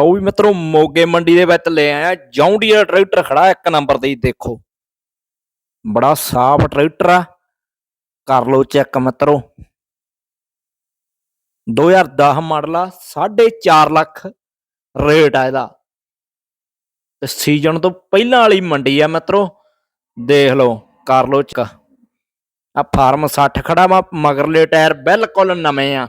ਉਹ ਵੀ ਮਿੱਤਰੋ, ਮੋਗੇ ਮੰਡੀ ਦੇ ਵਿੱਚ ਲੈ ਆਇਆ ਜੌਂਡੀਅਰ ਟਰੈਕਟਰ ਖੜਾ ਇੱਕ ਨੰਬਰ ਤੇ ਦੇਖੋ। ਬੜਾ ਸਾਫ਼ ਟਰੈਕਟਰ ਆ। ਕਰ ਲਓ ਚੈੱਕ ਮਿੱਤਰੋ। 2010 ਮਾਡਲ ਆ 4.5 ਲੱਖ ਰੇਟ ਆ ਇਹਦਾ। ਤੇ ਸੀਜ਼ਨ ਤੋਂ ਪਹਿਲਾਂ ਵਾਲੀ ਮੰਡੀ ਆ ਮਿੱਤਰੋ, ਦੇਖ ਲਓ, ਕਰ ਲਓ ਚੈੱਕ। ਆ ਫਾਰਮ 60 ਖੜਾ ਵਾ, ਮਗਰਲੇ ਟਾਇਰ ਬਿਲਕੁਲ ਨਵੇਂ ਆ।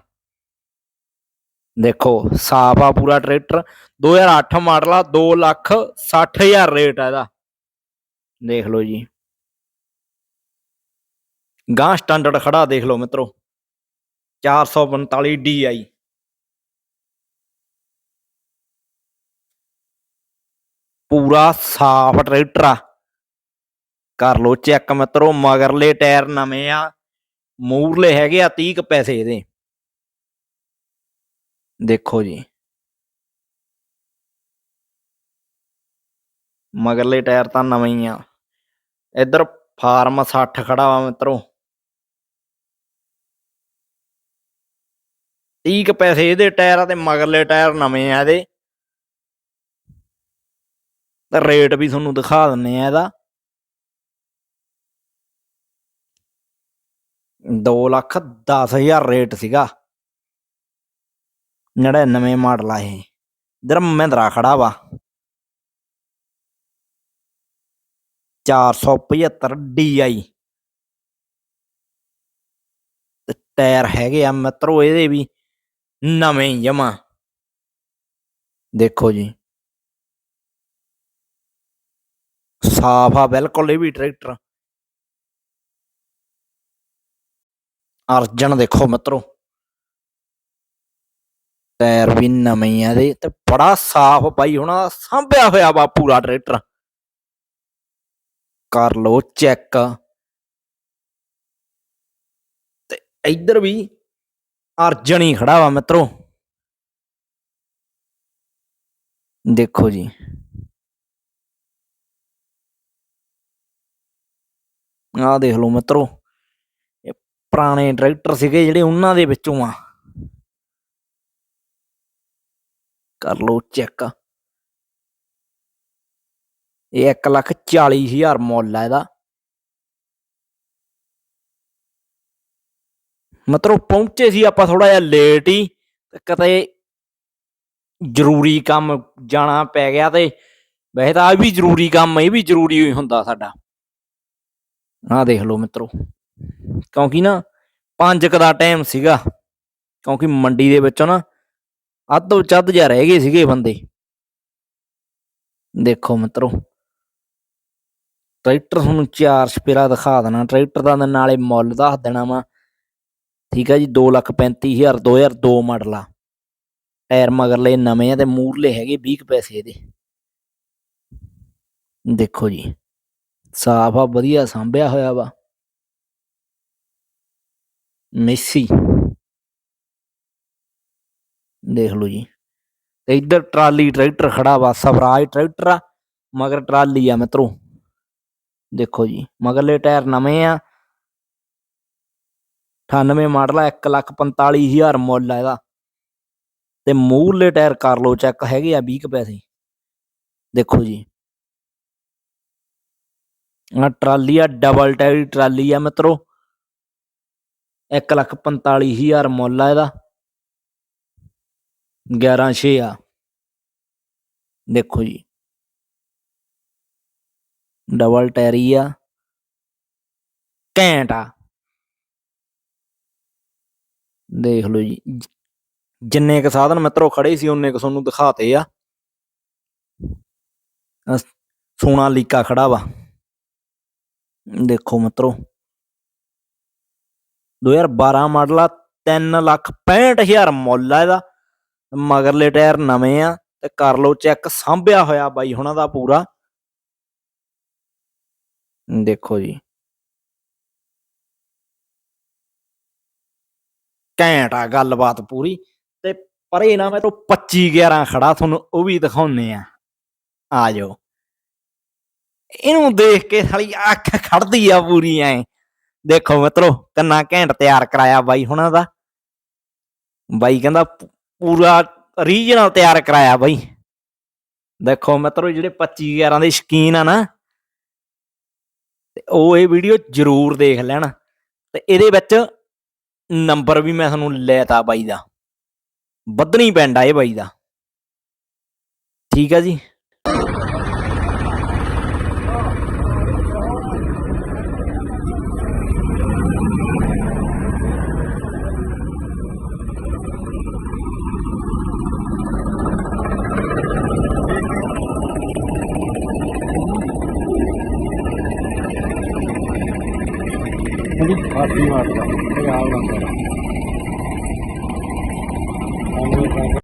ਦੇਖੋ, ਸਾਫ਼ ਆ ਪੂਰਾ ਟਰੈਕਟਰ। 2008 ਮਾਡਲ ਆ 2 ਲੱਖ 60000 ਰੇਟ ਆ ਇਹਦਾ। ਦੇਖ ਲਓ ਜੀ। ਗਾਂ ਸਟੈਂਡਰਡ ਖੜਾ ਦੇਖ ਲਓ ਮਿੱਤਰੋ। 445 DI ਪੂਰਾ ਸਾਫ਼ ਟਰੈਕਟਰ ਆ। ਕਰ ਲਓ ਚੈੱਕ ਮਿੱਤਰੋ, ਮਗਰਲੇ ਟਾਇਰ ਨਵੇਂ ਆ। ਮੂਰਲੇ ਹੈਗੇ ਆ 30 ਕੁ ਪੈਸੇ ਇਹਦੇ। ਦੇਖੋ ਜੀ। ਮਗਰਲੇ ਟਾਇਰ ਤਾਂ ਨਵੇਂ ਹੀ ਆ। ਇੱਧਰ ਫਾਰਮ 60 ਖੜਾ ਵਾ ਮਿੱਤਰੋ। 30 ਪੈਸੇ ਇਹਦੇ ਟਾਇਰ ਆ ਤੇ ਮਗਰਲੇ ਟਾਇਰ ਨਵੇਂ ਆ ਇਹਦੇ। ਤੇ ਰੇਟ ਵੀ ਤੁਹਾਨੂੰ ਦਿਖਾ ਦਿੰਨੇ ਆ ਇਹਦਾ। 2 ਲੱਖ 10000 ਰੇਟ ਸੀਗਾ। 99 ਮਾਡਲ ਆ ਇਹ ਇਧਰ ਮਹਿੰਦਰਾ ਖੜਾ ਵਾ 475 DI ਤੇ ਟਾਇਰ ਹੈਗੇ ਆ ਮਿੱਤਰੋ ਇਹਦੇ ਵੀ ਨਵੇਂ ਜਮਾ ਦੇਖੋ ਜੀ ਸਾਫ਼ ਆ ਬਿਲਕੁਲ ਇਹ ਵੀ ਟਰੈਕਟਰ ਅਰਜਨ ਦੇਖੋ ਮਿੱਤਰੋ ਟਾਇਰ ਵੀ ਨਵੇਂ ਆ ਦੇ ਤੇ ਬੜਾ ਸਾਫ਼ ਬਾਈ, ਹੁਣ ਸਾਂਭਿਆ ਹੋਇਆ ਵਾ ਪੂਰਾ ਟਰੈਕਟਰ। ਕਰ ਲੋ ਚੈੱਕ। ਤੇ ਇੱਧਰ ਵੀ ਅਰਜਨ ਹੀ ਖੜਾ ਵਾ ਮਿੱਤਰੋ। ਦੇਖੋ ਜੀ। ਆਹ ਦੇਖ ਲਓ ਮਿੱਤਰੋ। ਇਹ ਪੁਰਾਣੇ ਟਰੈਕਟਰ ਸੀਗੇ ਜਿਹੜੇ ਉਹਨਾਂ ਦੇ ਵਿੱਚੋਂ ਆ। ਕਰ ਲਓ ਚੈੱਕ। ਇਹ 1 ਲੱਖ 40 ਹਜ਼ਾਰ ਮੁੱਲ ਆ ਇਹਦਾ। ਮਤਲਬ ਪਹੁੰਚੇ ਸੀ ਆਪਾਂ ਥੋੜਾ ਜਿਹਾ ਲੇਟ ਹੀ, ਤੇ ਕਿਤੇ ਜ਼ਰੂਰੀ ਕੰਮ ਜਾਣਾ ਪੈ ਗਿਆ ਤੇ ਵੈਸੇ ਤਾਂ ਆ ਵੀ ਜ਼ਰੂਰੀ ਕੰਮ ਇਹ ਵੀ ਜ਼ਰੂਰੀ ਹੀ ਹੁੰਦਾ ਸਾਡਾ। ਆਹ ਦੇਖ ਲਓ ਮਿੱਤਰੋ, ਕਿਉਂਕਿ ਨਾ ਪੰਜ ਕ ਦਾ ਟਾਈਮ ਸੀਗਾ, ਕਿਉਂਕਿ ਮੰਡੀ ਦੇ ਵਿੱਚੋਂ ਨਾ ਅੱਧੋ ਚੱਧ ਚੱਦ ਜਾ ਰਹਿ ਗਏ ਸੀਗੇ ਬੰਦੇ। ਦੇਖੋ ਮਿੱਤਰੋ, ਟਰੈਕਟਰ ਤੁਹਾਨੂੰ ਚਾਰ ਸਪੇਰਾ ਦਿਖਾ ਦੇਣਾ। ਟਰੈਕਟਰ ਦਾ ਨਾਲੇ ਮੁੱਲ ਦੱਸ ਦੇਣਾ ਵਾ। ਠੀਕ ਆ ਜੀ 235000 2002 ਮਾਡਲ। ਆ ਟਾਇਰ ਮਗਰਲੇ ਨਵੇਂ ਆ ਤੇ ਮੂਰਲੇ ਹੈਗੇ 20 ਕੁ ਪੈਸੇ ਇਹਦੇ। ਦੇਖੋ ਜੀ, ਸਾਫ਼ ਆ, ਵਧੀਆ ਸਾਂਭਿਆ ਹੋਇਆ ਵਾ। ਮੈਸੀ। ਦੇਖ ਲਓ ਜੀ। ਤੇ ਇੱਧਰ ਟਰਾਲੀ ਟਰੈਕਟਰ ਖੜਾ ਵਾ, ਸਵਰਾਜ ਟਰੈਕਟਰ ਆ, ਮਗਰ ਟਰਾਲੀ ਆ ਮਿੱਤਰੋ। ਦੇਖੋ ਜੀ, ਮਗਰਲੇ ਟਾਇਰ ਨਵੇਂ ਆ। 98 ਮਾਡਲ ਆ 145000 ਮੁੱਲ ਆ ਇਹਦਾ। ਤੇ ਮੂਹਰਲੇ ਟਾਇਰ ਕਰ ਲਓ ਚੈੱਕ ਹੈਗੇ ਆ 20 ਕੁ ਪੈਸੇ। ਦੇਖੋ ਜੀ। ਆ ਟਰਾਲੀ ਆ ਡਬਲ ਟਾਇਰ ਟਰਾਲੀ ਆ ਮਿੱਤਰੋ। 145000 ਮੁੱਲ ਆ ਇਹਦਾ। 11.6 ਆ। ਦੇਖੋ ਜੀ। ਡਬਲ ਟੈਰੀ ਆ। ਘੈਂਟ ਆ। ਦੇਖ ਲਓ ਜੀ। ਜਿੰਨੇ ਕ ਸਾਧਨ ਮਿੱਤਰੋ ਖੜੇ ਸੀ ਉਹਨੇ ਕ ਤੁਹਾਨੂੰ ਦਿਖਾਤੇ ਆ। ਸੋਨਾ ਲੀਕਾ ਖੜਾ ਵਾ। ਦੇਖੋ ਮਿੱਤਰੋ। 2012 ਮਾਡਲ ਆ 3 ਲੱਖ 65000 ਮੁੱਲ ਆ ਇਹਦਾ। ਮਗਰਲੇ ਟਾਇਰ ਨਵੇਂ ਆ ਤੇ ਕਰ ਲਓ ਚੈੱਕ, ਸਾਂਭਿਆ ਹੋਇਆ ਬਾਈ ਹੁਣਾਂ ਦਾ ਪੂਰਾ। ਦੇਖੋ ਜੀ। ਘੈਂਟ ਆ ਗੱਲਬਾਤ ਪੂਰੀ ਤੇ ਪਰੇ ਨਾ ਮੈਂ ਤੋਂ 25 11 ਖੜਾ, ਤੁਹਾਨੂੰ ਉਹ ਵੀ ਦਿਖਾਉਨੇ ਆ। ਆ ਜਾਓ। ਇਹਨੂੰ ਦੇਖ ਕੇ ਸਾਲੀ ਅੱਖ ਖੜਦੀ ਆ ਪੂਰੀ ਐ। ਦੇਖੋ ਮਿੱਤਰੋ, ਕੰਨਾ ਘੈਂਟ ਤਿਆਰ ਕਰਾਇਆ ਬਾਈ ਹੁਣਾਂ ਦਾ। ਬਾਈ ਕਹਿੰਦਾ ਪੂਰਾ ਰੀਜਨਲ ਤਿਆਰ ਕਰਾਇਆ ਬਾਈ। ਦੇਖੋ ਮਿੱਤਰੋ ਜਿਹੜੇ 25 11 ਦੇ ਸ਼ਕੀਨ ਆ ਨਾ, ਤੇ ਉਹ ਇਹ ਵੀਡੀਓ ਜ਼ਰੂਰ ਦੇਖ ਲੈਣ ਤੇ ਇਹਦੇ ਵਿੱਚ ਨੰਬਰ ਵੀ ਮੈਂ ਤੁਹਾਨੂੰ ਲੈਤਾ ਬਾਈ ਦਾ। ਬੱਦਣੀ ਪਿੰਡ ਆ ਇਹ ਬਾਈ ਦਾ। ਠੀਕ ਆ ਜੀ। ਆਖਰੀ ਵਾਰ ਦਾ ਪੰਜਾਬ ਨੰਬਰ